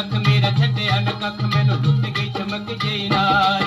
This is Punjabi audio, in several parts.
ਅੱਖ ਮੇਰਾ ਛੱਡਿਆ ਨਾ ਕੱਖ। ਮੈਨੂੰ ਲੁੱਟ ਗਈ ਚਮਕ ਜਈ ਨਾਰ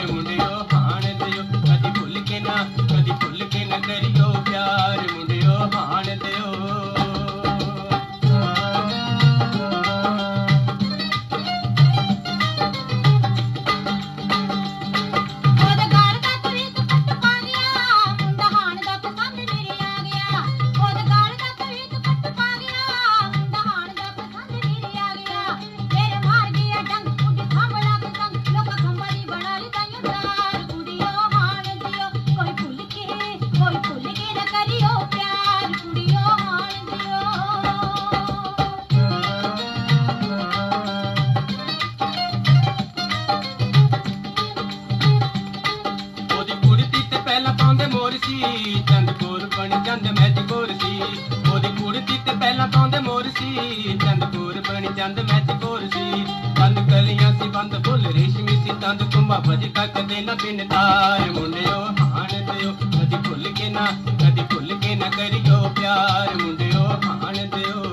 ਮੋਰ ਸੀ, ਚੰਦ ਬਣ ਚੰਦ ਮਹਿਜ ਕੋਰ ਸੀ। ਉਹਦੀ ਕੁੜਤੀ ਤੇ ਪਹਿਲਾਂ ਪਾਉਂਦੇ ਮੋਰ ਸੀ, ਚੰਦ ਕੋਰ ਬਣ ਚੰਦ ਮਹਿਜ ਕੋਰ ਸੀ। ਬੰਦ ਕਲੀਆਂ ਸੀ, ਬੰਦ ਫੁੱਲ ਰੇਸ਼ਮੀ ਸੀ, ਤੰਦ ਕੁੰਭਾ ਭਜ ਕਦੇ ਨਾ ਬਿਨ ਤਾਰ। ਮੁੰਡਿਓ, ਹਾਣ ਦਿਓ, ਕਦੀ ਭੁੱਲ ਕੇ ਨਾ, ਕਦੀ ਭੁੱਲ ਕੇ ਨਾ ਕਰਿਓ ਪਿਆਰ। ਮੁੰਡਿਓ, ਹਾਣ ਦਿਓ।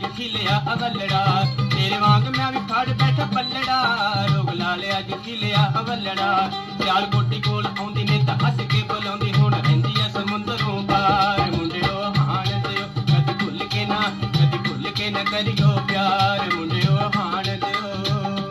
ਜਿੱਥੀ ਲਿਆ ਅਵਲੜਾ, ਤੇਰੇ ਵਾਂਗ ਮੈਂ ਵੀ ਫੜ ਬੈਠਾ ਬੱਲੜਾ ਰੋਗ ਲਾ ਲਿਆ ਜਿੱਥੀ ਲਿਆ ਅਵਲੜਾ ਚਾਲ ਗੋਟੀ ਕੋਲ ਆਉਂਦੀ ਨੇ ਤਾਂ ਹੱਸ ਕੇ ਬੁਲਾਉਂਦੀ, ਹੁਣ ਰਹਿੰਦੀ ਐ ਸਮੁੰਦਰੋਂ ਪਾਰ। ਮੁੰਡਿਓ, ਹਾਣ ਦਿਓ, ਕਦ ਭੁੱਲ ਕੇ ਨਾ, ਕਦ ਭੁੱਲ ਕੇ ਨਾ ਕਰਿਓ ਪਿਆਰ। ਮੁੰਡਿਓ, ਹਾਣ ਦਿਓ।